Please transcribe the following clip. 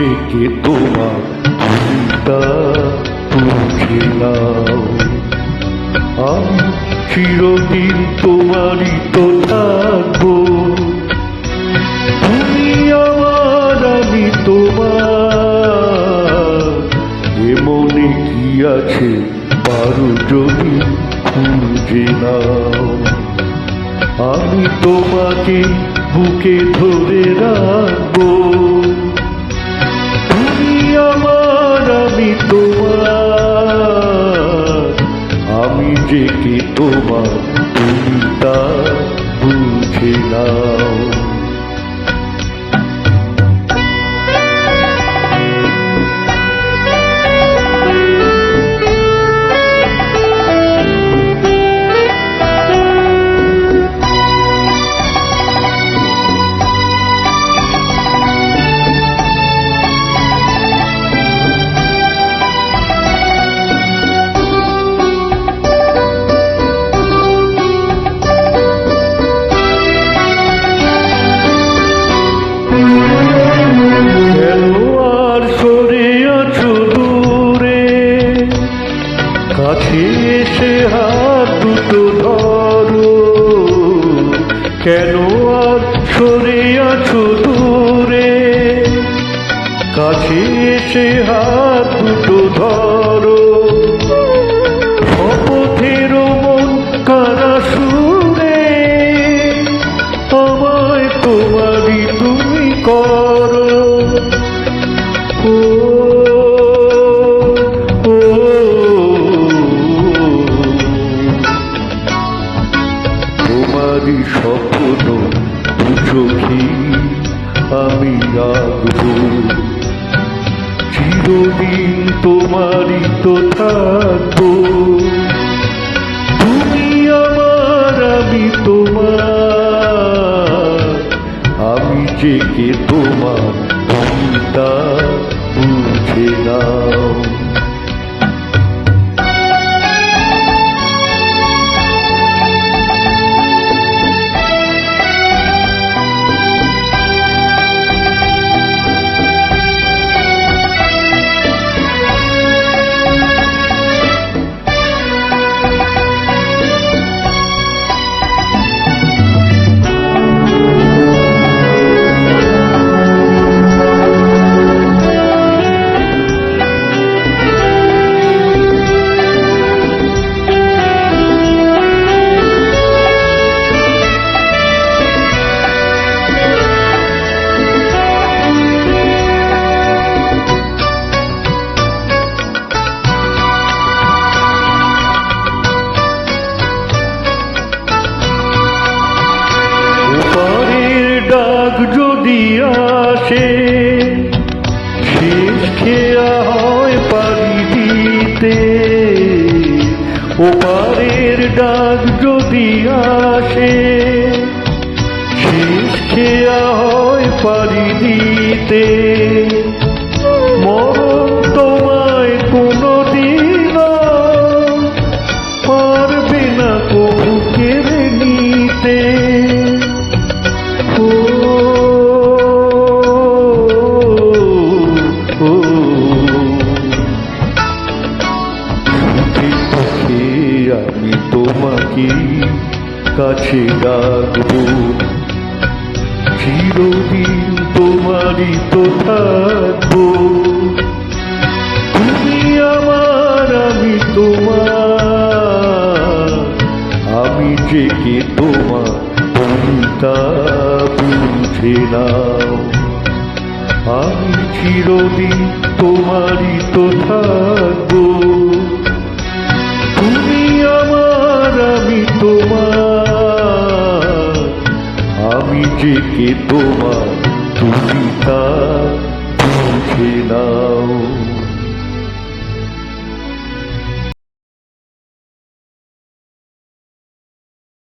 যে কে তোমার ভূমিকা বুঝে নাও। আমি চিরদিন তোমারই তো থাকব। তুমি আমার, আমি তোমার। এ মনে কি আছে পারো যদি খুঁজে নাও। আমি তোমাকে বুকে ধরে রাখব। আমি তোমার আমি যে কি তোমার তুমি তা বুঝে কেন আর সরে আছো দূরে? কাছে হাত তোমারই স্বপ্ন দু চোখে, আমি রাখব। চিরদিন তোমারই তো থাকব। তুমি আমার, আমি তোমার। আমি যে কে তোমার তুমি তা বুঝে নাও। যদি আসে, শেষ খেয়া হয় পারি দিতে ওপারের ডাক যদি আসে, শেষ খেয়া হয় পারি দিতে আমি তোমাকে কাছে ডাকবো। চিরদিন তোমারই তো থাকব। তুমি আমার, আমি তোমার। আমি যে কে তোমার ভূমিকা বুঝে নাও। আমি চিরদিন তোমারই তো থাকব। তোমার আমি যে কে তোমার তুমি তা বুঝে না